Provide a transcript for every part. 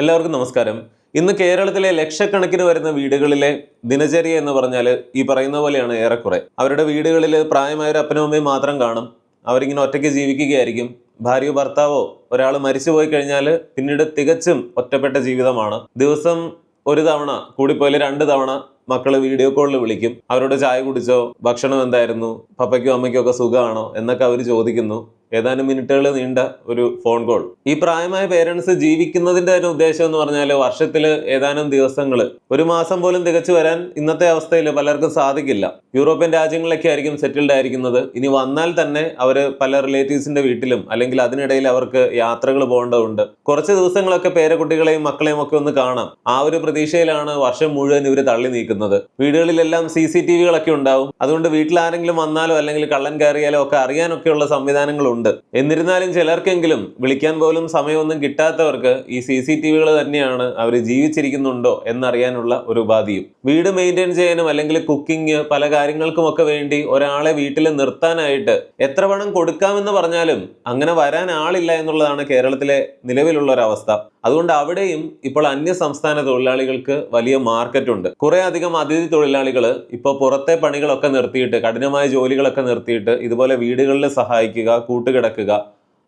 എല്ലാവർക്കും നമസ്കാരം. ഇന്ന് കേരളത്തിലെ ലക്ഷക്കണക്കിന് വരുന്ന വീടുകളിലെ ദിനചര്യ എന്ന് പറഞ്ഞാൽ ഈ പറയുന്ന പോലെയാണ് ഏറെക്കുറെ. അവരുടെ വീടുകളിൽ പ്രായമായ ഒരു അപ്പനും അമ്മയും മാത്രം കാണും. അവരിങ്ങനെ ഒറ്റയ്ക്ക് ജീവിക്കുകയായിരിക്കും. ഭാര്യയോ ഭർത്താവോ ഒരാൾ മരിച്ചു പോയി കഴിഞ്ഞാൽ പിന്നീട് തികച്ചും ഒറ്റപ്പെട്ട ജീവിതമാണ്. ദിവസം ഒരു തവണ കൂടിപ്പോയാൽ രണ്ട് തവണ മക്കൾ വീഡിയോ കോളിൽ വിളിക്കും. അവരോട് ചായ കുടിച്ചോ? ഭക്ഷണം എന്തായിരുന്നു? പപ്പയ്ക്കോ അമ്മയ്ക്കോ ഒക്കെ സുഖമാണോ? എന്നൊക്കെ അവർ ചോദിക്കുന്നു. ഏതാനും മിനിറ്റുകൾ നീണ്ട ഒരു ഫോൺ കോൾ. ഈ പ്രായമായ പേരൻസ് ജീവിക്കുന്നതിന്റെ ഒരു ഉദ്ദേശം എന്ന് പറഞ്ഞാൽ വർഷത്തിൽ ഏതാനും ദിവസങ്ങൾ ഒരു മാസം പോലും തികച്ചു വരാൻ ഇന്നത്തെ അവസ്ഥയിൽ പലർക്കും സാധിക്കില്ല. യൂറോപ്യൻ രാജ്യങ്ങളിലൊക്കെ ആയിരിക്കും സെറ്റിൽഡ് ആയിരിക്കുന്നത്. ഇനി വന്നാൽ തന്നെ അവർ പല റിലേറ്റീവ്സിന്റെ വീട്ടിലും അല്ലെങ്കിൽ അതിനിടയിൽ അവർക്ക് യാത്രകൾ പോകേണ്ടതുണ്ട്. കുറച്ച് ദിവസങ്ങളൊക്കെ പേരക്കുട്ടികളെയും മക്കളെയും ഒക്കെ ഒന്ന് കാണാം. ആ ഒരു പ്രതീക്ഷയിലാണ് വർഷം മുഴുവൻ ഇവർ തള്ളി നീക്കുന്നത്. വീടുകളിലെല്ലാം സി സി ടി വികളൊക്കെ ഉണ്ടാവും. അതുകൊണ്ട് വീട്ടിൽ ആരെങ്കിലും വന്നാലോ അല്ലെങ്കിൽ കള്ളൻ കയറിയാലോ ഒക്കെ അറിയാനൊക്കെയുള്ള സംവിധാനങ്ങളുണ്ട്. എന്നിരുന്നാലും ചിലർക്കെങ്കിലും വിളിക്കാൻ പോലും സമയമൊന്നും കിട്ടാത്തവർക്ക് ഈ സി സി ടി വികൾ തന്നെയാണ് അവർ ജീവിച്ചിരിക്കുന്നുണ്ടോ എന്നറിയാനുള്ള ഒരു ഉപാധിയും. വീട് മെയിന്റെയിൻ ചെയ്യാനും അല്ലെങ്കിൽ കുക്കിംഗ് പല കാര്യങ്ങൾക്കുമൊക്കെ വേണ്ടി ഒരാളെ വീട്ടിൽ നിർത്താനായിട്ട് എത്ര പണം കൊടുക്കാമെന്ന് പറഞ്ഞാലും അങ്ങനെ വരാൻ ആളില്ല എന്നുള്ളതാണ് കേരളത്തിലെ നിലവിലുള്ള ഒരു അവസ്ഥ അതുകൊണ്ട് അവിടെയും ഇപ്പോൾ അന്യ സംസ്ഥാന തൊഴിലാളികൾക്ക് വലിയ മാർക്കറ്റ് ഉണ്ട്. കുറെ അധികം അതിഥി തൊഴിലാളികൾ ഇപ്പോൾ പുറത്തെ പണികളൊക്കെ നിർത്തിയിട്ട് കഠിനമായ ജോലികളൊക്കെ നിർത്തിയിട്ട് ഇതുപോലെ വീടുകളിൽ സഹായിക്കുക കൂട്ടുകിടക്കുക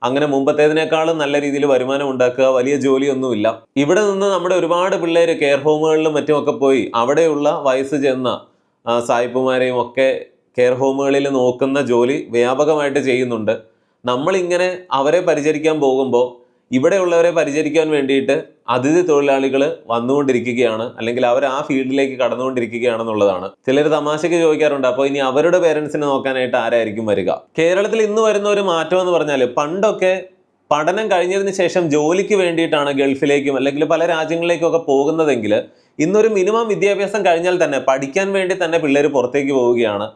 അങ്ങനെ മുമ്പത്തേതിനേക്കാളും നല്ല രീതിയിൽ വരുമാനം ഉണ്ടാക്കുക വലിയ ജോലിയൊന്നുമില്ല. ഇവിടെ നിന്ന് നമ്മുടെ ഒരുപാട് പിള്ളേര് കെയർ ഹോമുകളിലും മറ്റുമൊക്കെ പോയി അവിടെയുള്ള വയസ്സ് ചെന്ന സായിപ്പുമാരെയും ഒക്കെ കെയർ ഹോമുകളിൽ നോക്കുന്ന ജോലി വ്യാപകമായിട്ട് ചെയ്യുന്നുണ്ട്. നമ്മളിങ്ങനെ അവരെ പരിചരിക്കാൻ പോകുമ്പോൾ ഇവിടെയുള്ളവരെ പരിചരിക്കാൻ വേണ്ടിയിട്ട് അതിഥി തൊഴിലാളികൾ വന്നുകൊണ്ടിരിക്കുകയാണ്. അല്ലെങ്കിൽ അവർ ആ ഫീൽഡിലേക്ക് കടന്നുകൊണ്ടിരിക്കുകയാണെന്നുള്ളതാണ്. ചിലർ തമാശയ്ക്ക് ചോദിക്കാറുണ്ട് അപ്പോൾ ഇനി അവരുടെ പേരൻസിനെ നോക്കാനായിട്ട് ആരായിരിക്കും വരിക? കേരളത്തിൽ ഇന്ന് വരുന്ന ഒരു മാറ്റം എന്ന് പറഞ്ഞാൽ പണ്ടൊക്കെ പഠനം കഴിഞ്ഞതിന് ശേഷം ജോലിക്ക് വേണ്ടിയിട്ടാണ് ഗൾഫിലേക്കും അല്ലെങ്കിൽ പല രാജ്യങ്ങളിലേക്കൊക്കെ പോകുന്നതെങ്കിൽ ഇന്നൊരു മിനിമം വിദ്യാഭ്യാസം കഴിഞ്ഞാൽ തന്നെ പഠിക്കാൻ വേണ്ടി തന്നെ പിള്ളേർ പുറത്തേക്ക് പോവുകയാണ്.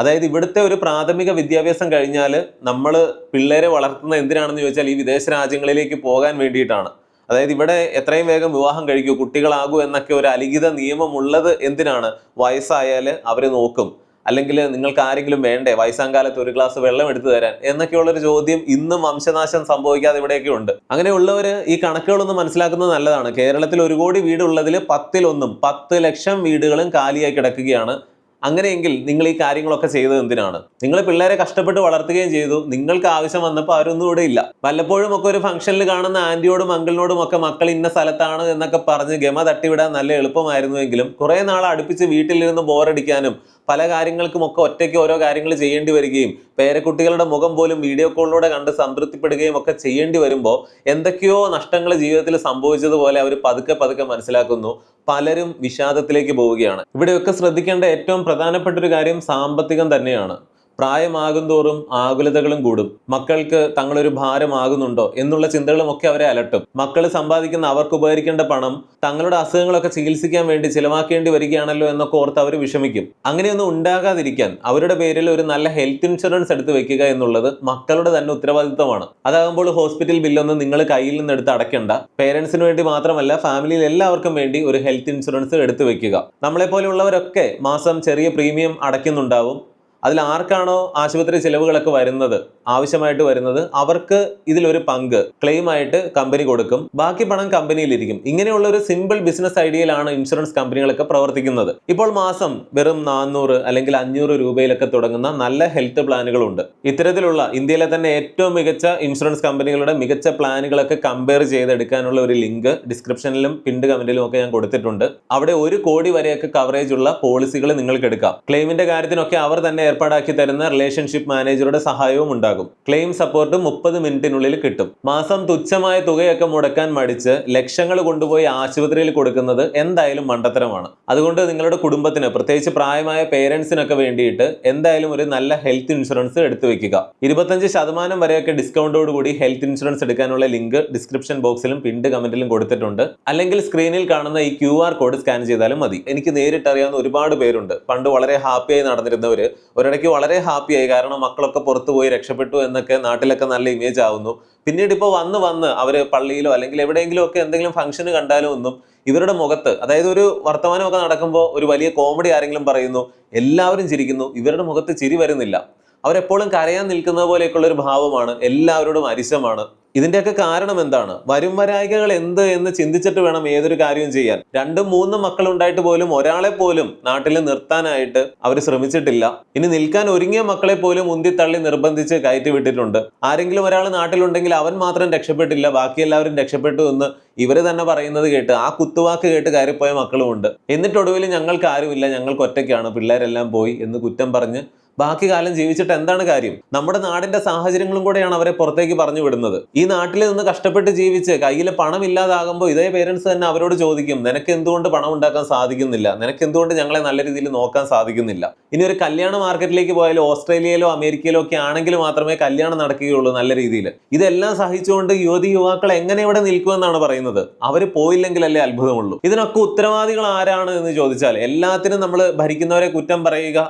അതായത് ഇവിടുത്തെ ഒരു പ്രാഥമിക വിദ്യാഭ്യാസം കഴിഞ്ഞാൽ നമ്മൾ പിള്ളേരെ വളർത്തുന്ന എന്തിനാണെന്ന് ചോദിച്ചാൽ ഈ വിദേശ രാജ്യങ്ങളിലേക്ക് പോകാൻ വേണ്ടിയിട്ടാണ്. അതായത് ഇവിടെ എത്രയും വേഗം വിവാഹം കഴിക്കൂ കുട്ടികളാകൂ എന്നൊക്കെ ഒരു അലിഖിത നിയമം ഉള്ളത് എന്തിനാണ്? വയസ്സായാൽ അവർ നോക്കും. അല്ലെങ്കിൽ നിങ്ങൾക്ക് ആരെങ്കിലും വേണ്ടേ? വയസ്സാം കാലത്ത് ഒരു ഗ്ലാസ് വെള്ളം എടുത്തു തരാൻ എന്നൊക്കെയുള്ളൊരു ചോദ്യം ഇന്നും വംശനാശം സംഭവിക്കാതെ ഇവിടെയൊക്കെ ഉണ്ട്. അങ്ങനെയുള്ളവർ ഈ കണക്കുകളൊന്നും മനസ്സിലാക്കുന്നത് നല്ലതാണ്. കേരളത്തിൽ ഒരു കോടി വീടുള്ളതിൽ പത്തിലൊന്നും പത്ത് ലക്ഷം വീടുകളും കാലിയായി കിടക്കുകയാണ്. അങ്ങനെയെങ്കിൽ നിങ്ങൾ ഈ കാര്യങ്ങളൊക്കെ ചെയ്തത് എന്തിനാണ്? നിങ്ങൾ പിള്ളേരെ കഷ്ടപ്പെട്ട് വളർത്തുകയും ചെയ്തു. നിങ്ങൾക്ക് ആവശ്യം വന്നപ്പോൾ അവരൊന്നും ഇവിടെ ഇല്ല. വല്ലപ്പോഴും ഒക്കെ ഒരു ഫംഗ്ഷനിൽ കാണുന്ന ആന്റിയോടും അങ്കിളിനോടും ഒക്കെ മക്കൾ ഇന്ന സ്ഥലത്താണ് എന്നൊക്കെ പറഞ്ഞ് ഗമ തട്ടിവിടാൻ നല്ല എളുപ്പമായിരുന്നുവെങ്കിലും കുറേ നാൾ അടുപ്പിച്ച് വീട്ടിലിരുന്ന് ബോറടിക്കാനും പല കാര്യങ്ങൾക്കും ഒക്കെ ഒറ്റയ്ക്ക് ഓരോ കാര്യങ്ങൾ ചെയ്യേണ്ടി വരികയും പേരക്കുട്ടികളുടെ മുഖം പോലും വീഡിയോ കോളിലൂടെ കണ്ട് സംതൃപ്തിപ്പെടുകയും ഒക്കെ ചെയ്യേണ്ടി വരുമ്പോൾ എന്തൊക്കെയോ നഷ്ടങ്ങൾ ജീവിതത്തിൽ സംഭവിച്ചതുപോലെ അവർ പതുക്കെ പതുക്കെ മനസ്സിലാക്കുന്നു. പലരും വിഷാദത്തിലേക്ക് പോവുകയാണ്. ഇവിടെയൊക്കെ ശ്രദ്ധിക്കേണ്ട ഏറ്റവും പ്രധാനപ്പെട്ട ഒരു കാര്യം സാമ്പത്തികം തന്നെയാണ്. പ്രായമാകും തോറും ആകുലതകളും കൂടും. മക്കൾക്ക് തങ്ങളൊരു ഭാരമാകുന്നുണ്ടോ എന്നുള്ള ചിന്തകളും ഒക്കെ അവരെ അലട്ടും. മക്കൾ സമ്പാദിക്കുന്ന അവർക്ക് ഉപകരിക്കേണ്ട പണം തങ്ങളുടെ അസുഖങ്ങളൊക്കെ ചികിത്സിക്കാൻ വേണ്ടി ചിലവാക്കേണ്ടി വരികയാണല്ലോ എന്നൊക്കെ ഓർത്ത് അവർ വിഷമിക്കും. അങ്ങനെയൊന്നും ഉണ്ടാകാതിരിക്കാൻ അവരുടെ പേരിൽ ഒരു നല്ല ഹെൽത്ത് ഇൻഷുറൻസ് എടുത്ത് വെക്കുക എന്നുള്ളത് മക്കളുടെ തന്നെ ഉത്തരവാദിത്തമാണ് അതാകുമ്പോൾ ഹോസ്പിറ്റൽ ബില്ലൊന്നും നിങ്ങൾ കയ്യിൽ നിന്ന് എടുത്ത് അടയ്ക്കേണ്ട. പേരൻസിന് വേണ്ടി മാത്രമല്ല ഫാമിലിയിൽ എല്ലാവർക്കും വേണ്ടി ഒരു ഹെൽത്ത് ഇൻഷുറൻസ് എടുത്തു വെക്കുക. നമ്മളെ പോലെയുള്ളവരൊക്കെ മാസം ചെറിയ പ്രീമിയം അടയ്ക്കുന്നുണ്ടാവും. അതിൽ ആർക്കാണോ ആശുപത്രി ചിലവുകളൊക്കെ വരുന്നത് ആവശ്യമായിട്ട് വരുന്നത് അവർക്ക് ഇതിലൊരു പങ്ക് ക്ലെയിം ആയിട്ട് കമ്പനി കൊടുക്കും ബാക്കി പണം കമ്പനിയിലിരിക്കും. ഇങ്ങനെയുള്ള ഒരു സിമ്പിൾ ബിസിനസ് ഐഡിയയിലാണ് ഇൻഷുറൻസ് കമ്പനികളൊക്കെ പ്രവർത്തിക്കുന്നത്. ഇപ്പോൾ മാസം വെറും നാനൂറ് അല്ലെങ്കിൽ അഞ്ഞൂറ് രൂപയിലൊക്കെ തുടങ്ങുന്ന നല്ല ഹെൽത്ത് പ്ലാനുകളുണ്ട് ഇത്തരത്തിലുള്ള ഇന്ത്യയിലെ തന്നെ ഏറ്റവും മികച്ച ഇൻഷുറൻസ് കമ്പനികളുടെ മികച്ച പ്ലാനുകളൊക്കെ കമ്പയർ ചെയ്തെടുക്കാനുള്ള ഒരു ലിങ്ക് ഡിസ്ക്രിപ്ഷനിലും പിൻഡ് കമന്റിലും ഒക്കെ ഞാൻ കൊടുത്തിട്ടുണ്ട്. അവിടെ ഒരു കോടി വരെയൊക്കെ കവറേജ് ഉള്ള പോളിസികൾ നിങ്ങൾക്ക് എടുക്കാം ക്ലെയിമിന്റെ കാര്യത്തിനൊക്കെ അവർ തന്നെ ഏർപ്പാടാക്കി തരുന്ന റിലേഷൻഷിപ്പ് മാനേജറുടെ സഹായവും ഉണ്ടാകും. ക്ലെയിം സപ്പോർട്ട് മുപ്പത് മിനിറ്റിനുള്ളിൽ കിട്ടും. മാസം തുച്ഛമായ തുകയൊക്കെ മുടക്കാൻ മടിച്ച് ലക്ഷങ്ങൾ കൊണ്ടുപോയി ആശുപത്രിയിൽ കൊടുക്കുന്നത് എന്തായാലും മണ്ടത്തരമാണ്. അതുകൊണ്ട് നിങ്ങളുടെ കുടുംബത്തിന് പ്രത്യേകിച്ച് പ്രായമായ പേരൻസിനൊക്കെ വേണ്ടിയിട്ട് എന്തായാലും ഒരു നല്ല ഹെൽത്ത് ഇൻഷുറൻസ് എടുത്തു വെക്കുക. ഇരുപത്തഞ്ച് ശതമാനം വരെയൊക്കെ ഡിസ്കൗണ്ടോട് കൂടി ഹെൽത്ത് ഇൻഷുറൻസ് എടുക്കാനുള്ള ലിങ്ക് ഡിസ്ക്രിപ്ഷൻ ബോക്സിലും പിൻഡ് കമന്റിലും കൊടുത്തിട്ടുണ്ട്. അല്ലെങ്കിൽ സ്ക്രീനിൽ കാണുന്ന ഈ ക്യു കോഡ് സ്കാൻ ചെയ്താലും മതി. എനിക്ക് നേരിട്ട് അറിയാവുന്ന ഒരുപാട് പേരുണ്ട്. പണ്ട് വളരെ ഹാപ്പിയായി നടന്നിരുന്നവര് ഒരിടയ്ക്ക് വളരെ ഹാപ്പിയായി കാരണം മക്കളൊക്കെ പുറത്തു പോയി രക്ഷപ്പെട്ടു എന്നൊക്കെ നാട്ടിലൊക്കെ നല്ല ഇമേജ് ആവുന്നു. പിന്നീട് ഇപ്പോൾ വന്ന് വന്ന് അവർ പള്ളിയിലോ അല്ലെങ്കിൽ എവിടെയെങ്കിലും ഒക്കെ എന്തെങ്കിലും ഫംഗ്ഷന് കണ്ടാലോ ഒന്നും ഇവരുടെ മുഖത്ത് അതായത് ഒരു വർത്തമാനമൊക്കെ നടക്കുമ്പോൾ ഒരു വലിയ കോമഡി ആരെങ്കിലും പറയുന്നു എല്ലാവരും ചിരിക്കുന്നു ഇവരുടെ മുഖത്ത് ചിരി വരുന്നില്ല. അവരെപ്പോഴും കരയാൻ നിൽക്കുന്നത് പോലെയൊക്കെയുള്ള ഒരു ഭാവമാണ് എല്ലാവരോടും അരിശമാണ്. ഇതിന്റെയൊക്കെ കാരണം എന്താണ്? വരും വരായികകൾ എന്ത് എന്ന് ചിന്തിച്ചിട്ട് വേണം ഏതൊരു കാര്യവും ചെയ്യാൻ. രണ്ടും മൂന്നും മക്കൾ ഉണ്ടായിട്ട് പോലും ഒരാളെ പോലും നാട്ടിൽ നിർത്താനായിട്ട് അവർ ശ്രമിച്ചിട്ടില്ല. ഇനി നിൽക്കാൻ ഒരുങ്ങിയ മക്കളെ പോലും ഉന്തിത്തള്ളി നിർബന്ധിച്ച് കയറ്റി വിട്ടിട്ടുണ്ട്. ആരെങ്കിലും ഒരാൾ നാട്ടിലുണ്ടെങ്കിൽ അവൻ മാത്രം രക്ഷപ്പെട്ടില്ല ബാക്കി എല്ലാവരും രക്ഷപ്പെട്ടു എന്ന് ഇവർ തന്നെ പറയുന്നത് കേട്ട് ആ കുത്തുവാക്ക് കേട്ട് കയറിപ്പോയ മക്കളുമുണ്ട്. എന്നിട്ടൊടുവിൽ ഞങ്ങൾക്ക് ആരുമില്ല ഞങ്ങൾക്ക് ഒറ്റയ്ക്കാണ് പിള്ളേരെല്ലാം പോയി എന്ന് കുറ്റം പറഞ്ഞ് ബാക്കി കാലം ജീവിച്ചിട്ട് എന്താണ് കാര്യം? നമ്മുടെ നാടിന്റെ സാഹചര്യങ്ങളും കൂടെയാണ് അവരെ പുറത്തേക്ക് പറഞ്ഞു വിടുന്നത്. ഈ നാട്ടിൽ നിന്ന് കഷ്ടപ്പെട്ട് ജീവിച്ച് കയ്യിൽ പണം ഇല്ലാതാകുമ്പോൾ ഇതേ പേരൻസ് തന്നെ അവരോട് ചോദിക്കും നിനക്ക് എന്തുകൊണ്ട് പണം ഉണ്ടാക്കാൻ സാധിക്കുന്നില്ല? നിനക്ക് എന്തുകൊണ്ട് ഞങ്ങളെ നല്ല രീതിയിൽ നോക്കാൻ സാധിക്കുന്നില്ല? ഇനി ഒരു കല്യാണ മാർക്കറ്റിലേക്ക് പോയാലും ഓസ്ട്രേലിയയിലോ അമേരിക്കയിലോ ഒക്കെ ആണെങ്കിൽ മാത്രമേ കല്യാണം നടക്കുകയുള്ളൂ നല്ല രീതിയിൽ. ഇതെല്ലാം സഹിച്ചുകൊണ്ട് യുവതി യുവാക്കൾ എങ്ങനെ ഇവിടെ നിൽക്കുമെന്നാണ് പറയുന്നത്. അവർ പോയില്ലെങ്കിലല്ലേ അത്ഭുതമുള്ളൂ. ഇതിനൊക്കെ ഉത്തരവാദികൾ ആരാണ് എന്ന് ചോദിച്ചാൽ എല്ലാത്തിനും നമ്മൾ ഭരിക്കുന്നവരെ കുറ്റം പറയുക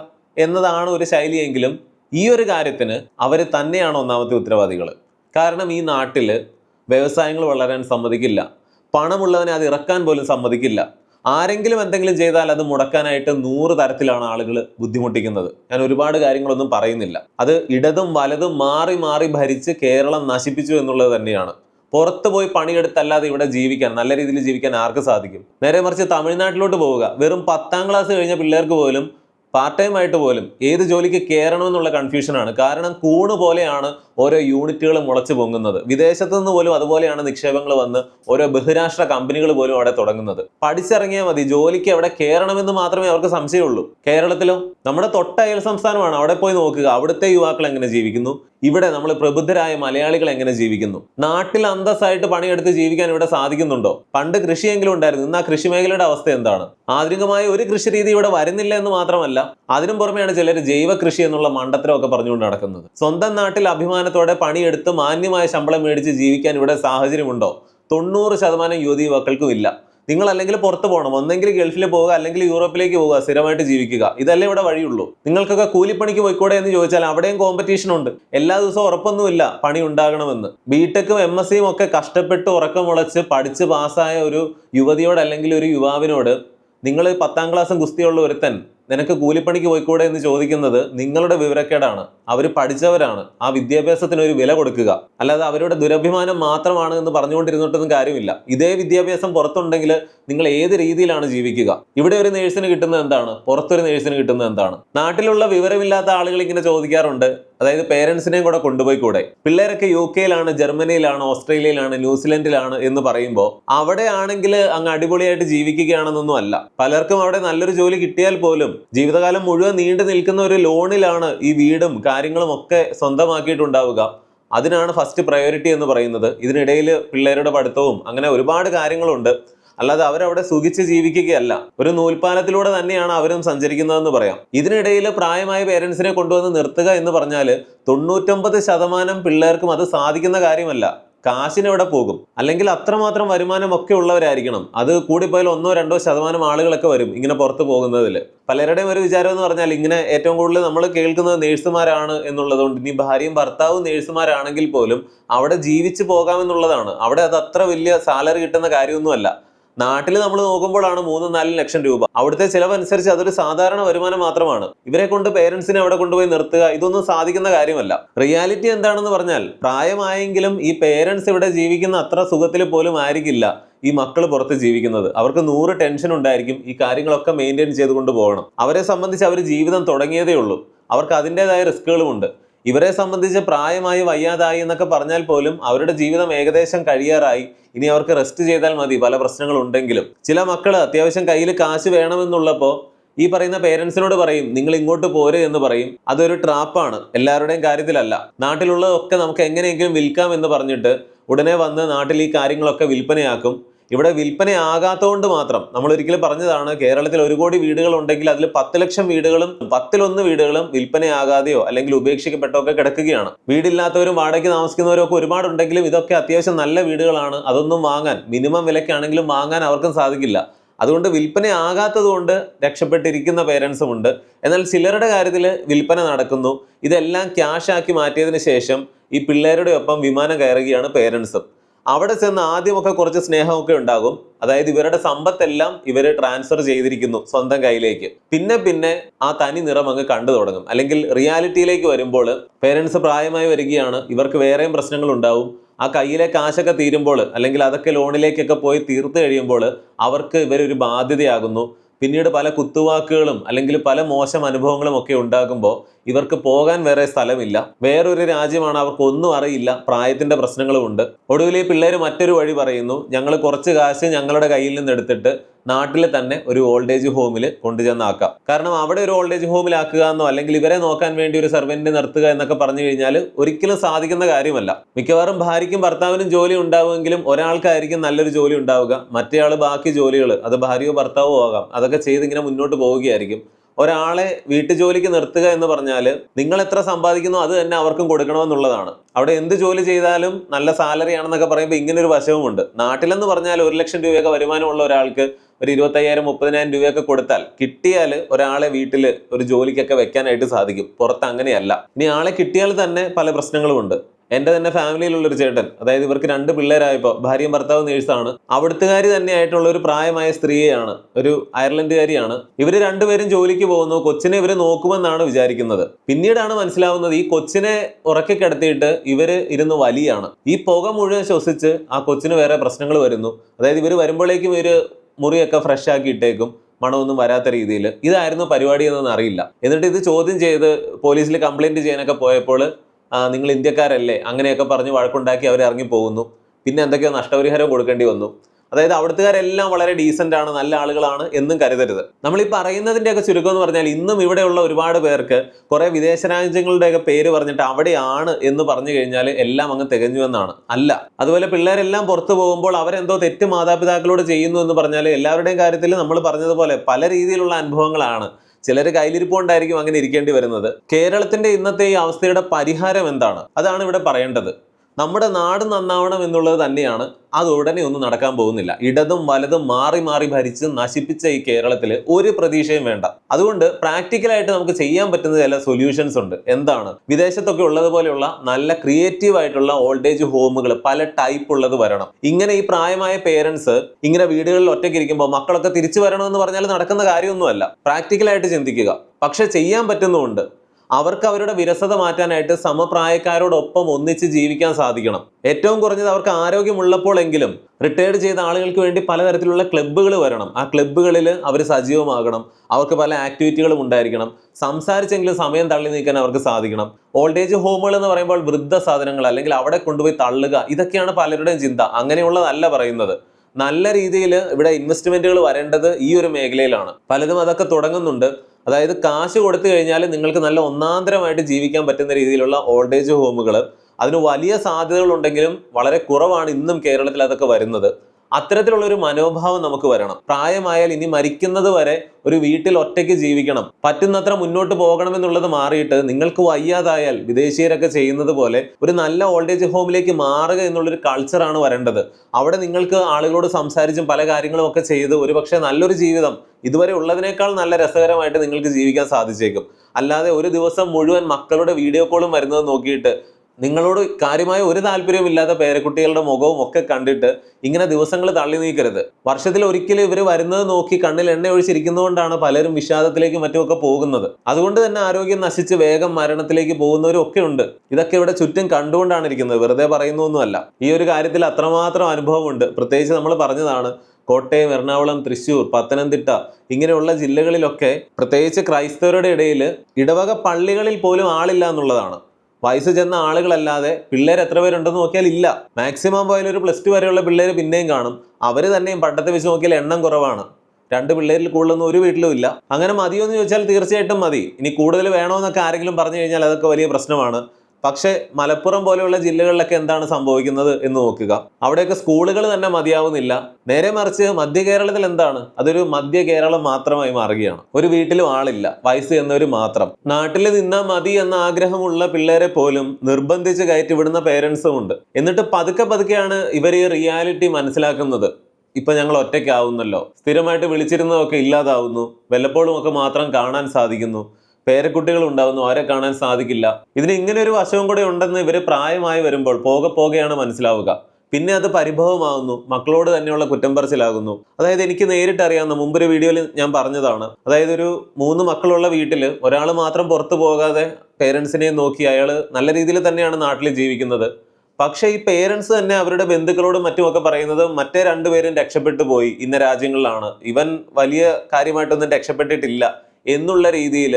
എന്നതാണ് ഒരു ശൈലിയെങ്കിലും ഈ ഒരു കാര്യത്തിന് അവർ തന്നെയാണ് ഒന്നാമത്തെ ഉത്തരവാദികൾ. കാരണം ഈ നാട്ടിൽ വ്യവസായങ്ങൾ വളരാൻ സമ്മതിക്കില്ല. പണമുള്ളവനെ അത് ഇറക്കാൻ പോലും സമ്മതിക്കില്ല. ആരെങ്കിലും എന്തെങ്കിലും ചെയ്താൽ അത് മുടക്കാനായിട്ട് നൂറ് തരത്തിലാണ് ആളുകൾ ബുദ്ധിമുട്ടിക്കുന്നത്. ഞാൻ ഒരുപാട് കാര്യങ്ങളൊന്നും പറയുന്നില്ല. അത് ഇടതും വലതും മാറി മാറി ഭരിച്ച് കേരളം നശിപ്പിച്ചു എന്നുള്ളത് തന്നെയാണ്. പുറത്ത് പോയി പണിയെടുത്തല്ലാതെ ഇവിടെ ജീവിക്കാൻ നല്ല രീതിയിൽ ജീവിക്കാൻ ആർക്ക് സാധിക്കും? നേരെ മറിച്ച് തമിഴ്നാട്ടിലോട്ട് പോവുക. വെറും പത്താം ക്ലാസ് കഴിഞ്ഞ പിള്ളേർക്ക് പോലും പാർട്ട് ടൈം ആയിട്ട് പോലും ഏത് ജോലിക്ക് കയറണമെന്നുള്ള കൺഫ്യൂഷനാണ് കാരണം കൂണ് പോലെയാണ് ഓരോ യൂണിറ്റുകൾ മുളച്ചു പൊങ്ങുന്നത്. വിദേശത്തു നിന്ന് പോലും അതുപോലെയാണ് നിക്ഷേപങ്ങൾ വന്ന് ഓരോ ബഹുരാഷ്ട്ര കമ്പനികൾ പോലും അവിടെ തുടങ്ങുന്നത്. പഠിച്ചിറങ്ങിയാൽ മതി. ജോലിക്ക് അവിടെ കയറണമെന്ന് മാത്രമേ അവർക്ക് സംശയമുള്ളൂ. കേരളത്തിലോ നമ്മുടെ തൊട്ടയൽ സംസ്ഥാനമാണ്. അവിടെ പോയി നോക്കുക. അവിടുത്തെ യുവാക്കൾ എങ്ങനെ ജീവിക്കുന്നു? ഇവിടെ നമ്മൾ പ്രബുദ്ധരായ മലയാളികൾ എങ്ങനെ ജീവിക്കുന്നു? നാട്ടിൽ അന്തസ്സായിട്ട് പണിയെടുത്ത് ജീവിക്കാൻ ഇവിടെ സാധിക്കുന്നുണ്ടോ? പണ്ട് കൃഷിയെങ്കിലും ഉണ്ടായിരുന്നു. ഇന്ന് ആ കൃഷി മേഖലയുടെ അവസ്ഥ എന്താണ്? ആധുനികമായ ഒരു കൃഷി രീതി ഇവിടെ വരുന്നില്ല എന്ന് മാത്രമല്ല അതിനും പുറമെയാണ് ചിലർ ജൈവ കൃഷി എന്നുള്ള മണ്ടത്തരമൊക്കെ പറഞ്ഞുകൊണ്ട് നടക്കുന്നത്. സ്വന്തം നാട്ടിൽ അഭിമാനത്തോടെ പണിയെടുത്ത് മാന്യമായ ശമ്പളം മേടിച്ച് ജീവിക്കാൻ ഇവിടെ സാഹചര്യമുണ്ടോ? തൊണ്ണൂറ് ശതമാനം യുവതി യുവാക്കൾക്കും ഇല്ല. നിങ്ങൾ അല്ലെങ്കിൽ പുറത്ത് പോകണം. ഒന്നെങ്കിൽ ഗൾഫിൽ പോവുക അല്ലെങ്കിൽ യൂറോപ്പിലേക്ക് പോവുക സ്ഥിരമായിട്ട് ജീവിക്കുക. ഇതല്ലേ ഇവിടെ വഴിയുള്ളൂ. നിങ്ങൾക്കൊക്കെ കൂലിപ്പണിക്ക് പോയിക്കൂടെ എന്ന് ചോദിച്ചാൽ അവിടെയും കോമ്പറ്റീഷൻ ഉണ്ട്. എല്ലാ ദിവസവും ഉറപ്പൊന്നുമില്ല പണി ഉണ്ടാകണമെന്ന്. ബിടെക്കും എം എസ് സിയും ഒക്കെ കഷ്ടപ്പെട്ട് ഉറക്കം മുളച്ച് പഠിച്ച് പാസ്സായ ഒരു യുവതിയോട് അല്ലെങ്കിൽ ഒരു യുവാവിനോട് നിങ്ങൾ പത്താം ക്ലാസ്സും ഗുസ്തിയുള്ള ഒരുത്തൻ നിനക്ക് കൂലിപ്പണിക്ക് പോയിക്കൂടെ എന്ന് ചോദിക്കുന്നത് നിങ്ങളുടെ വിവരക്കേടാണ്. അവർ പഠിച്ചവരാണ്. ആ വിദ്യാഭ്യാസത്തിന് ഒരു വില കൊടുക്കുക. അല്ലാതെ അവരുടെ ദുരഭിമാനം മാത്രമാണ് എന്ന് പറഞ്ഞുകൊണ്ടിരുന്നിട്ടൊന്നും കാര്യമില്ല. ഇതേ വിദ്യാഭ്യാസം പുറത്തുണ്ടെങ്കിൽ നിങ്ങൾ ഏത് രീതിയിലാണ് ജീവിക്കുക? ഇവിടെ ഒരു നേഴ്സിന് കിട്ടുന്നത് എന്താണ്? പുറത്തൊരു നേഴ്സിന് കിട്ടുന്നത് എന്താണ്? നാട്ടിലുള്ള വിവരമില്ലാത്ത ആളുകൾ ഇങ്ങനെ ചോദിക്കാറുണ്ട്. അതായത് പേരൻസിനെയും കൂടെ കൊണ്ടുപോയി കൂടെ. പിള്ളേരൊക്കെ യു കെയിലാണ് ജർമ്മനിയിലാണ് ഓസ്ട്രേലിയയിലാണ് ന്യൂസിലൻഡിലാണ് എന്ന് പറയുമ്പോൾ അവിടെ ആണെങ്കിൽ അങ്ങ് അടിപൊളിയായിട്ട് ജീവിക്കുകയാണെന്നൊന്നും അല്ല. പലർക്കും അവിടെ നല്ലൊരു ജോലി കിട്ടിയാൽ പോലും ജീവിതകാലം മുഴുവൻ നീണ്ടു നിൽക്കുന്ന ഒരു ലോണിലാണ് ഈ വീടും കാര്യങ്ങളും ഒക്കെ സ്വന്തമാക്കിയിട്ടുണ്ടാവുക. അതിനാണ് ഫസ്റ്റ് പ്രയോറിറ്റി എന്ന് പറയുന്നത്. ഇതിനിടയിൽ പിള്ളേരുടെ പഠിത്തവും അങ്ങനെ ഒരുപാട് കാര്യങ്ങളുണ്ട്. അല്ലാതെ അവരവിടെ സുഖിച്ച് ജീവിക്കുകയല്ല. ഒരു നൂൽപ്പാലത്തിലൂടെ തന്നെയാണ് അവരും സഞ്ചരിക്കുന്നതെന്ന് പറയാം. ഇതിനിടയിൽ പ്രായമായ പേരൻസിനെ കൊണ്ടുവന്ന് നിർത്തുക എന്ന് പറഞ്ഞാൽ തൊണ്ണൂറ്റൊമ്പത് ശതമാനം പിള്ളേർക്കും അത് സാധിക്കുന്ന കാര്യമല്ല. കാശിനെവിടെ പോകും? അല്ലെങ്കിൽ അത്രമാത്രം വരുമാനം ഒക്കെ ഉള്ളവരായിരിക്കണം. അത് കൂടിപ്പോയാൽ ഒന്നോ രണ്ടോ ശതമാനം ആളുകളൊക്കെ വരും ഇങ്ങനെ പുറത്ത് പോകുന്നതിൽ പലരുടെയും ഒരു വിചാരം എന്ന് പറഞ്ഞാൽ ഇങ്ങനെ ഏറ്റവും കൂടുതൽ നമ്മൾ കേൾക്കുന്നത് നേഴ്സുമാരാണ് എന്നുള്ളതുകൊണ്ട് ഇനി ഭാര്യയും ഭർത്താവും നേഴ്സുമാരാണെങ്കിൽ പോലും അവിടെ ജീവിച്ചു പോകാമെന്നുള്ളതാണ്. അവിടെ അത് അത്ര വലിയ സാലറി കിട്ടുന്ന കാര്യമൊന്നുമല്ല. നാട്ടിൽ നമ്മൾ നോക്കുമ്പോഴാണ് മൂന്ന് നാല് ലക്ഷം രൂപ. അവിടുത്തെ ചിലവനുസരിച്ച് അതൊരു സാധാരണ വരുമാനം മാത്രമാണ്. ഇവരെ കൊണ്ട് പേരൻസിനെ അവിടെ കൊണ്ടുപോയി നിർത്തുക ഇതൊന്നും സാധിക്കുന്ന കാര്യമല്ല. റിയാലിറ്റി എന്താണെന്ന് പറഞ്ഞാൽ പ്രായമായെങ്കിലും ഈ പേരൻസ് ഇവിടെ ജീവിക്കുന്ന അത്ര സുഖത്തിൽ പോലും ആയിരിക്കില്ല ഈ മക്കൾ പുറത്ത് ജീവിക്കുന്നത്. അവർക്ക് നൂറ് ടെൻഷൻ ഉണ്ടായിരിക്കും ഈ കാര്യങ്ങളൊക്കെ മെയിന്റെയിൻ ചെയ്തുകൊണ്ട് പോകണം. അവരെ സംബന്ധിച്ച് അവർ ജീവിതം തുടങ്ങിയതേ ഉള്ളൂ. അവർക്ക് അതിന്റെതായ റിസ്കുകളുമുണ്ട് ഇവരെ സംബന്ധിച്ച് പ്രായമായി വയ്യാതായി എന്നൊക്കെ പറഞ്ഞാൽ പോലും അവരുടെ ജീവിതം ഏകദേശം കഴിയാറായി. ഇനി അവർക്ക് റെസ്റ്റ് ചെയ്താൽ മതി പല പ്രശ്നങ്ങളുണ്ടെങ്കിലും. ചില മക്കൾ അത്യാവശ്യം കയ്യിൽ കാശ് വേണമെന്നുള്ളപ്പോൾ ഈ പറയുന്ന പേരൻസിനോട് പറയും നിങ്ങൾ ഇങ്ങോട്ട് പോര് എന്ന് പറയും. അതൊരു ട്രാപ്പാണ് എല്ലാവരുടെയും കാര്യത്തിലല്ല. നാട്ടിലുള്ളതൊക്കെ നമുക്ക് എങ്ങനെയെങ്കിലും വിൽക്കാം എന്ന് പറഞ്ഞിട്ട് ഉടനെ വന്ന് നാട്ടിൽ ഈ കാര്യങ്ങളൊക്കെ വിൽപ്പനയാക്കും. ഇവിടെ വിൽപ്പനയാകാത്തതുകൊണ്ട് മാത്രം. നമ്മൾ ഒരിക്കലും പറഞ്ഞതാണ് കേരളത്തിൽ ഒരു കോടി വീടുകൾ ഉണ്ടെങ്കിൽ അതിൽ പത്ത് ലക്ഷം വീടുകളും പത്തിലൊന്ന് വീടുകളും വിൽപ്പനയാകാതെയോ അല്ലെങ്കിൽ ഉപേക്ഷിക്കപ്പെട്ടോ ഒക്കെ കിടക്കുകയാണ്. വീടില്ലാത്തവരും വാടകയ്ക്ക് താമസിക്കുന്നവരും ഒക്കെ ഒരുപാടുണ്ടെങ്കിലും ഇതൊക്കെ അത്യാവശ്യം നല്ല വീടുകളാണ്. അതൊന്നും വാങ്ങാൻ മിനിമം വിലക്കാണെങ്കിലും വാങ്ങാൻ അവർക്കും സാധിക്കില്ല. അതുകൊണ്ട് വിൽപ്പന ആകാത്തത് കൊണ്ട് രക്ഷപ്പെട്ടിരിക്കുന്ന പേരൻസും ഉണ്ട്. എന്നാൽ ചിലരുടെ കാര്യത്തിൽ വിൽപ്പന നടക്കുന്നു. ഇതെല്ലാം ക്യാഷാക്കി മാറ്റിയതിന് ശേഷം ഈ പിള്ളേരുടെ ഒപ്പം വിമാനം കയറുകയാണ് പേരൻസും അവിടെ ചെന്ന് ആദ്യമൊക്കെ കുറച്ച് സ്നേഹമൊക്കെ ഉണ്ടാകും. അതായത് ഇവരുടെ സമ്പത്തെല്ലാം ഇവർ ട്രാൻസ്ഫർ ചെയ്തിരിക്കുന്നു സ്വന്തം കയ്യിലേക്ക്. പിന്നെ പിന്നെ ആ തനി നിറം അങ്ങ് കണ്ടു തുടങ്ങും. അല്ലെങ്കിൽ റിയാലിറ്റിയിലേക്ക് വരുമ്പോൾ പേരൻസ് പ്രായമായി വരികയാണ്. ഇവർക്ക് വേറെയും പ്രശ്നങ്ങൾ ഉണ്ടാവും. ആ കയ്യിലെ കാശൊക്കെ തീരുമ്പോൾ അല്ലെങ്കിൽ അതൊക്കെ ലോണിലേക്കൊക്കെ പോയി തീർത്തു കഴിയുമ്പോൾ അവർക്ക് ഇവരൊരു ബാധ്യതയാകുന്നു. പിന്നീട് പല കുത്തുവാക്കുകളും അല്ലെങ്കിൽ പല മോശം അനുഭവങ്ങളും ഒക്കെ ഉണ്ടാകുമ്പോൾ ഇവർക്ക് പോകാൻ വേറെ സ്ഥലമില്ല. വേറൊരു രാജ്യമാണ് അവർക്ക് ഒന്നും അറിയില്ല. പ്രായത്തിന്റെ പ്രശ്നങ്ങളുമുണ്ട് ഒടുവിൽ ഈ പിള്ളേർ മറ്റൊരു വഴി പറയുന്നു. ഞങ്ങൾ കുറച്ച് കാശ് ഞങ്ങളുടെ കയ്യിൽ നിന്ന് എടുത്തിട്ട് നാട്ടിൽ തന്നെ ഒരു ഓൾഡ് ഏജ് ഹോമിൽ കൊണ്ടുചെന്നാക്കാം. കാരണം അവിടെ ഒരു ഓൾഡ് ഏജ് ഹോമിലാക്കുക എന്നോ അല്ലെങ്കിൽ ഇവരെ നോക്കാൻ വേണ്ടി ഒരു സർവെന്റ് നിർത്തുക എന്നൊക്കെ പറഞ്ഞു കഴിഞ്ഞാൽ ഒരിക്കലും സാധിക്കുന്ന കാര്യമല്ല. മിക്കവാറും ഭാര്യയ്ക്കും ഭർത്താവിനും ജോലി ഉണ്ടാവുമെങ്കിലും ഒരാൾക്കായിരിക്കും നല്ലൊരു ജോലി ഉണ്ടാവുക. മറ്റേയാൾ ബാക്കി ജോലികൾ അത് ഭാര്യയോ ഭർത്താവോ ആകാം. അതൊക്കെ ചെയ്ത് ഇങ്ങനെ മുന്നോട്ട് പോവുകയായിരിക്കും. ഒരാളെ വീട്ടുജോലിക്ക് നിർത്തുക എന്ന് പറഞ്ഞാൽ നിങ്ങൾ എത്ര സമ്പാദിക്കുന്നോ അത് തന്നെ അവർക്കും കൊടുക്കണമെന്നുള്ളതാണ്. അവിടെ എന്ത് ജോലി ചെയ്താലും നല്ല സാലറി ആണെന്നൊക്കെ പറയുമ്പോൾ ഇങ്ങനെ ഒരു വശവുമുണ്ട്. നാട്ടിലെന്ന് പറഞ്ഞാൽ ഒരു ലക്ഷം രൂപയൊക്കെ വരുമാനമുള്ള ഒരാൾക്ക് ഒരു ഇരുപത്തയ്യായിരം മുപ്പതിനായിരം രൂപയൊക്കെ കൊടുത്താൽ കിട്ടിയാൽ ഒരാളെ വീട്ടിൽ ഒരു ജോലിക്കൊക്കെ വെക്കാനായിട്ട് സാധിക്കും. പുറത്ത് അങ്ങനെയല്ല. ഇനി ആളെ കിട്ടിയാൽ തന്നെ പല പ്രശ്നങ്ങളുമുണ്ട്. എന്റെ തന്നെ ഫാമിലിയിലുള്ളൊരു ചേട്ടൻ അതായത് ഇവർക്ക് രണ്ട് പിള്ളേരായപ്പോൾ ഭാര്യയും ഭർത്താവും നേഴ്സാണ്. അവിടുത്തുകാരി തന്നെയായിട്ടുള്ള ഒരു പ്രായമായ സ്ത്രീയാണ് ഒരു അയർലൻഡുകാരിയാണ്. ഇവർ രണ്ടുപേരും ജോലിക്ക് പോകുന്നു കൊച്ചിനെ ഇവർ നോക്കുമെന്നാണ് വിചാരിക്കുന്നത്. പിന്നീടാണ് മനസ്സിലാവുന്നത് ഈ കൊച്ചിനെ ഉറക്കി കിടത്തിയിട്ട് ഇവർ ഇരുന്ന് വലിയാണ്. ഈ പുക മുഴുവൻ ശ്വസിച്ച് ആ കൊച്ചിന് വേറെ പ്രശ്നങ്ങൾ വരുന്നു. അതായത് ഇവർ വരുമ്പോഴേക്കും ഇവർ മുറിയൊക്കെ ഫ്രഷ് ആക്കി ഇട്ടേക്കും മണമൊന്നും വരാത്ത രീതിയിൽ ഇതായിരുന്നു പരിപാടി എന്നൊന്നും അറിയില്ല. എന്നിട്ട് ഇത് ചോദ്യം ചെയ്ത് പോലീസിൽ കംപ്ലൈന്റ് ചെയ്യാനൊക്കെ പോയപ്പോൾ നിങ്ങൾ ഇന്ത്യക്കാരല്ലേ? അങ്ങനെയൊക്കെ പറഞ്ഞ് വഴക്കുണ്ടാക്കി അവർ ഇറങ്ങി പോകുന്നു. പിന്നെ എന്തൊക്കെയോ നഷ്ടപരിഹാരം കൊടുക്കേണ്ടി വന്നു. അതായത് അവിടുത്തുകാരെല്ലാം വളരെ ഡീസന്റ് ആണ് നല്ല ആളുകളാണ് എന്നും കരുതരുത്. നമ്മൾ ഈ പറയുന്നതിന്റെയൊക്കെ ചുരുക്കം എന്ന് പറഞ്ഞാൽ ഇന്നും ഇവിടെയുള്ള ഒരുപാട് പേർക്ക് കുറേ വിദേശ രാജ്യങ്ങളുടെയൊക്കെ പേര് പറഞ്ഞിട്ട് അവിടെയാണ് എന്ന് പറഞ്ഞു കഴിഞ്ഞാൽ എല്ലാം അങ്ങ് തികഞ്ഞു എന്നാണ്. അല്ല അതുപോലെ പിള്ളേരെല്ലാം പുറത്തു പോകുമ്പോൾ അവരെന്തോ തെറ്റ് മാതാപിതാക്കളോട് ചെയ്യുന്നു എന്ന് പറഞ്ഞാൽ എല്ലാവരുടെയും കാര്യത്തിൽ നമ്മൾ പറഞ്ഞതുപോലെ പല രീതിയിലുള്ള അനുഭവങ്ങളാണ്. ചിലർ കയ്യിലിരിപ്പുകൊണ്ടായിരിക്കും അങ്ങനെ ഇരിക്കേണ്ടി വരുന്നത്. കേരളത്തിന്റെ ഇന്നത്തെ ഈ അവസ്ഥയുടെ പരിഹാരം എന്താണ്? അതാണ് ഇവിടെ പറയേണ്ടത്. നമ്മുടെ നാട് നന്നാവണം എന്നുള്ളത് തന്നെയാണ് അത് ഉടനെ ഒന്നും നടക്കാൻ പോകുന്നില്ല. ഇടതും വലതും മാറി മാറി ഭരിച്ച് നശിപ്പിച്ച ഈ കേരളത്തിൽ ഒരു പ്രതീക്ഷയും വേണ്ട. അതുകൊണ്ട് പ്രാക്ടിക്കലായിട്ട് നമുക്ക് ചെയ്യാൻ പറ്റുന്ന ചില സൊല്യൂഷൻസ് ഉണ്ട്. എന്താണ്? വിദേശത്തൊക്കെ ഉള്ളതുപോലെയുള്ള നല്ല ക്രിയേറ്റീവ് ആയിട്ടുള്ള ഓൾഡ് ഏജ് ഹോമുകൾ പല ടൈപ്പ് ഉള്ളത് വരണം. ഇങ്ങനെ ഈ പ്രായമായ പേരൻസ് ഇങ്ങനെ വീടുകളിൽ ഒറ്റയ്ക്ക് ഇരിക്കുമ്പോൾ മക്കളൊക്കെ തിരിച്ചു വരണമെന്ന് പറഞ്ഞാൽ നടക്കുന്ന കാര്യമൊന്നുമല്ല. പ്രാക്ടിക്കലായിട്ട് ചിന്തിക്കുക. പക്ഷെ ചെയ്യാൻ പറ്റുന്നുമുണ്ട് അവർക്ക് അവരുടെ വിരസത മാറ്റാനായിട്ട് സമപ്രായക്കാരോടൊപ്പം ഒന്നിച്ച് ജീവിക്കാൻ സാധിക്കണം. ഏറ്റവും കുറഞ്ഞത് അവർക്ക് ആരോഗ്യമുള്ളപ്പോഴെങ്കിലും റിട്ടയർഡ് ചെയ്ത ആളുകൾക്ക് വേണ്ടി പലതരത്തിലുള്ള ക്ലബ്ബുകൾ വരണം. ആ ക്ലബ്ബുകളിൽ അവർ സജീവമാകണം. അവർക്ക് പല ആക്ടിവിറ്റികളും ഉണ്ടായിരിക്കണം. സംസാരിച്ചെങ്കിലും സമയം തള്ളി നീക്കാൻ അവർക്ക് സാധിക്കണം. ഓൾഡ് ഏജ് ഹോമുകൾ എന്ന് പറയുമ്പോൾ വൃദ്ധ സാധനങ്ങൾ അല്ലെങ്കിൽ അവിടെ കൊണ്ടുപോയി തള്ളുക ഇതൊക്കെയാണ് പലരുടെയും ചിന്ത. അങ്ങനെയുള്ളതല്ല പറയുന്നത്. നല്ല രീതിയിൽ ഇവിടെ ഇൻവെസ്റ്റ്മെന്റുകൾ വരേണ്ടത് ഈ ഒരു മേഖലയിലാണ്. പലതും അതൊക്കെ തുടങ്ങുന്നുണ്ട്. അതായത് കാശ് കൊടുത്തു കഴിഞ്ഞാൽ നിങ്ങൾക്ക് നല്ല ഒന്നാന്തരമായിട്ട് ജീവിക്കാൻ പറ്റുന്ന രീതിയിലുള്ള ഓൾഡ് ഏജ് ഹോമുകൾ അതിന് വലിയ സാധ്യതകളുണ്ടെങ്കിലും വളരെ കുറവാണ് ഇന്നും കേരളത്തിൽ അതൊക്കെ വരുന്നത്. അത്തരത്തിലുള്ള ഒരു മനോഭാവം നമുക്ക് വരണം. പ്രായമായാൽ ഇനി മരിക്കുന്നത് വരെ ഒരു വീട്ടിൽ ഒറ്റയ്ക്ക് ജീവിക്കണം. പറ്റുന്നത്ര മുന്നോട്ട് പോകണം എന്നുള്ളത് മാറിയിട്ട് നിങ്ങൾക്ക് വയ്യാതായാൽ വിദേശീയരൊക്കെ ചെയ്യുന്നത് പോലെ ഒരു നല്ല ഓൾഡ് ഏജ് ഹോമിലേക്ക് മാറുക എന്നുള്ളൊരു കൾച്ചറാണ് വരേണ്ടത്. അവിടെ നിങ്ങൾക്ക് ആളുകളോട് സംസാരിച്ചും പല കാര്യങ്ങളും ഒക്കെ ചെയ്ത് ഒരുപക്ഷെ നല്ലൊരു ജീവിതം ഇതുവരെ ഉള്ളതിനേക്കാൾ നല്ല രസകരമായിട്ട് നിങ്ങൾക്ക് ജീവിക്കാൻ സാധിച്ചേക്കും. അല്ലാതെ ഒരു ദിവസം മുഴുവൻ മക്കളുടെ വീഡിയോ കോളും വരുന്നത് നോക്കിയിട്ട് നിങ്ങളോട് കാര്യമായ ഒരു താല്പര്യവും ഇല്ലാത്ത പേരക്കുട്ടികളുടെ മുഖവും ഒക്കെ കണ്ടിട്ട് ഇങ്ങനെ ദിവസങ്ങൾ തള്ളി നീക്കരുത്. വർഷത്തിൽ ഒരിക്കലും ഇവർ വരുന്നത് നോക്കി കണ്ണിൽ എണ്ണ ഒഴിച്ചിരിക്കുന്നതുകൊണ്ടാണ് പലരും വിഷാദത്തിലേക്ക് മറ്റുമൊക്കെ പോകുന്നത്. അതുകൊണ്ട് തന്നെ ആരോഗ്യം നശിച്ച് വേഗം മരണത്തിലേക്ക് പോകുന്നവരും ഒക്കെ ഉണ്ട്. ഇതൊക്കെ ഇവിടെ ചുറ്റും കണ്ടുകൊണ്ടാണ് ഇരിക്കുന്നത്. വെറുതെ പറയുന്നൊന്നുമല്ല ഈ ഒരു കാര്യത്തിൽ അത്രമാത്രം അനുഭവമുണ്ട്. പ്രത്യേകിച്ച് നമ്മൾ പറഞ്ഞതാണ് കോട്ടയം എറണാകുളം തൃശ്ശൂർ പത്തനംതിട്ട ഇങ്ങനെയുള്ള ജില്ലകളിലൊക്കെ പ്രത്യേകിച്ച് ക്രൈസ്തവരുടെ ഇടയിൽ ഇടവക പള്ളികളിൽ പോലും ആളില്ല എന്നുള്ളതാണ്. വയസ്സ് ചെന്ന ആളുകളല്ലാതെ പിള്ളേർ എത്ര പേരുണ്ടെന്ന് നോക്കിയാൽ ഇല്ല. മാക്സിമം പോയാൽ ഒരു പ്ലസ് ടു വരെയുള്ള പിള്ളേർ പിന്നെയും കാണും. അവർ തന്നെയും പണ്ടത്തെ വെച്ച് നോക്കിയാൽ എണ്ണം കുറവാണ്. രണ്ട് പിള്ളേരിൽ കൂടുതലൊന്നും ഒരു വീട്ടിലും ഇല്ല. അങ്ങനെ മതിയോ എന്ന് ചോദിച്ചാൽ തീർച്ചയായിട്ടും മതി. ഇനി കൂടുതൽ വേണമെന്നൊക്കെ ആരെങ്കിലും പറഞ്ഞു കഴിഞ്ഞാൽ അതൊക്കെ വലിയ പ്രശ്നമാണ്. പക്ഷേ മലപ്പുറം പോലെയുള്ള ജില്ലകളിലൊക്കെ എന്താണ് സംഭവിക്കുന്നത് എന്ന് നോക്കുക. അവിടെയൊക്കെ സ്കൂളുകൾ തന്നെ മതിയാവുന്നില്ല. നേരെ മറിച്ച് മധ്യ കേരളത്തിൽ എന്താണ്? അതൊരു മധ്യ കേരളം മാത്രമായി മാറുകയാണ്. ഒരു വീട്ടിലും ആളില്ല. വയസ്സ് എന്നൊരു മാത്രം. നാട്ടിൽ നിന്നാ മതി എന്ന ആഗ്രഹമുള്ള പിള്ളേരെ പോലും നിർബന്ധിച്ച് കയറ്റിവിടുന്ന പേരൻസും ഉണ്ട്. എന്നിട്ട് പതുക്കെ പതുക്കെയാണ് ഇവർ ഈ റിയാലിറ്റി മനസ്സിലാക്കുന്നത്. ഇപ്പൊ ഞങ്ങൾ ഒറ്റയ്ക്കാവുന്നല്ലോ. സ്ഥിരമായിട്ട് വിളിച്ചിരുന്നതൊക്കെ ഇല്ലാതാവുന്നു. വല്ലപ്പോഴും ഒക്കെ മാത്രം കാണാൻ സാധിക്കുന്നു. പേരക്കുട്ടികൾ ഉണ്ടാവുന്നു അവരെ കാണാൻ സാധിക്കില്ല. ഇതിന് ഇങ്ങനെ ഒരു വശവും കൂടെ ഉണ്ടെന്ന് ഇവർ പ്രായമായി വരുമ്പോൾ പോകെ പോകെയാണ് മനസ്സിലാവുക. പിന്നെ അത് പരിഭവമാകുന്നു മക്കളോട് തന്നെയുള്ള കുറ്റം പറച്ചിലാകുന്നു അതായത് എനിക്ക് നേരിട്ട് അറിയാവുന്ന മുമ്പൊരു വീഡിയോയിൽ ഞാൻ പറഞ്ഞതാണ്. അതായത് ഒരു മൂന്ന് മക്കളുള്ള വീട്ടിൽ ഒരാൾ മാത്രം പുറത്തു പോകാതെ പേരൻസിനെ നോക്കി അയാൾ നല്ല രീതിയിൽ തന്നെയാണ് നാട്ടിൽ ജീവിക്കുന്നത്. പക്ഷേ ഈ പേരൻസ് തന്നെ അവരുടെ ബന്ധുക്കളോടും മറ്റുമൊക്കെ പറയുന്നത് മറ്റേ രണ്ടുപേരും രക്ഷപ്പെട്ടു പോയി ഇന്ന രാജ്യങ്ങളിലാണ്. ഇവൻ വലിയ കാര്യമായിട്ടൊന്നും രക്ഷപ്പെട്ടിട്ടില്ല എന്നുള്ള രീതിയിൽ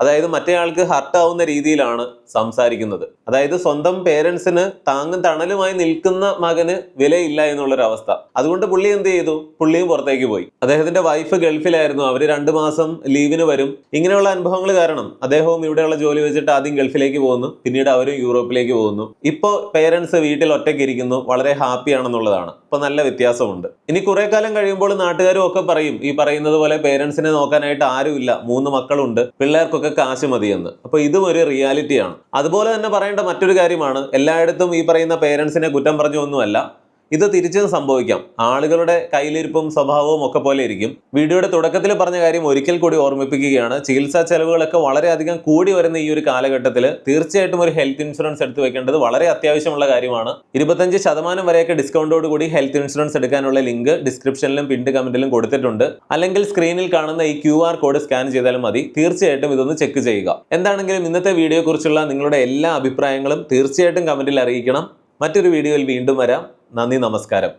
അതായത് മറ്റേ ആൾക്ക് ഹർട്ടാവുന്ന രീതിയിലാണ് സംസാരിക്കുന്നത്. അതായത് സ്വന്തം പേരൻസിന് താങ്ങും തണലുമായി നിൽക്കുന്ന മകന് വിലയില്ല എന്നുള്ളൊരവസ്ഥ. അതുകൊണ്ട് പുള്ളി എന്ത് ചെയ്തു? പുള്ളിയും പുറത്തേക്ക് പോയി. അദ്ദേഹത്തിന്റെ വൈഫ് ഗൾഫിലായിരുന്നു. അവർ രണ്ടു മാസം ലീവിന് വരും. ഇങ്ങനെയുള്ള അനുഭവങ്ങൾ കാരണം അദ്ദേഹവും ഇവിടെയുള്ള ജോലി വെച്ചിട്ട് ആദ്യം ഗൾഫിലേക്ക് പോകുന്നു. പിന്നീട് അവരും യൂറോപ്പിലേക്ക് പോകുന്നു. ഇപ്പോൾ പേരൻസ് വീട്ടിൽ ഒറ്റയ്ക്ക് ഇരിക്കുന്നു. വളരെ ഹാപ്പി ആണെന്നുള്ളതാണ്. ഇപ്പൊ നല്ല വ്യത്യാസമുണ്ട്. ഇനി കുറെ കാലം കഴിയുമ്പോൾ നാട്ടുകാരും ഒക്കെ പറയും ഈ പറയുന്നത് പോലെ പേരൻസിനെ നോക്കാനായിട്ട് ആരുമില്ല മൂന്ന് മക്കളുണ്ട് പിള്ളേർക്കൊക്കെ കാശ് മതിയെന്ന്. അപ്പൊ ഇതും ഒരു റിയാലിറ്റിയാണ് അതുപോലെ തന്നെ പറയേണ്ട മറ്റൊരു കാര്യമാണ് എല്ലായിടത്തും ഈ പറയുന്ന പേരൻസിനെ കുറ്റം പറഞ്ഞൊന്നുമല്ല ഇത് തിരിച്ചും സംഭവിക്കാം. ആളുകളുടെ കയ്യിലിരിപ്പും സ്വഭാവവും ഒക്കെ പോലെ ഇരിക്കും. വീഡിയോയുടെ തുടക്കത്തിൽ പറഞ്ഞ കാര്യം ഒരിക്കൽ കൂടി ഓർമ്മിപ്പിക്കുകയാണ്. ചികിത്സാ ചെലവുകളൊക്കെ വളരെയധികം കൂടി വരുന്ന ഈ ഒരു കാലഘട്ടത്തിൽ തീർച്ചയായിട്ടും ഒരു ഹെൽത്ത് ഇൻഷുറൻസ് എടുത്തു വെക്കേണ്ടത് വളരെ അത്യാവശ്യമുള്ള കാര്യമാണ്. ഇരുപത്തഞ്ച് ശതമാനം വരെയൊക്കെ ഡിസ്കൗണ്ടോട് കൂടി ഹെൽത്ത് ഇൻഷുറൻസ് എടുക്കാനുള്ള ലിങ്ക് ഡിസ്ക്രിപ്ഷനിലും പിൻഡ് കമന്റിലും കൊടുത്തിട്ടുണ്ട്. അല്ലെങ്കിൽ സ്ക്രീനിൽ കാണുന്ന ഈ ക്യു കോഡ് സ്കാൻ ചെയ്താലും മതി. തീർച്ചയായിട്ടും ഇതൊന്ന് ചെക്ക് ചെയ്യുക. എന്താണെങ്കിലും ഇന്നത്തെ വീഡിയോയെക്കുറിച്ചുള്ള നിങ്ങളുടെ എല്ലാ അഭിപ്രായങ്ങളും തീർച്ചയായിട്ടും കമന്റിൽ അറിയിക്കണം. മറ്റൊരു വീഡിയോയിൽ വീണ്ടും വരാം. നന്ദി നമസ്കാരം.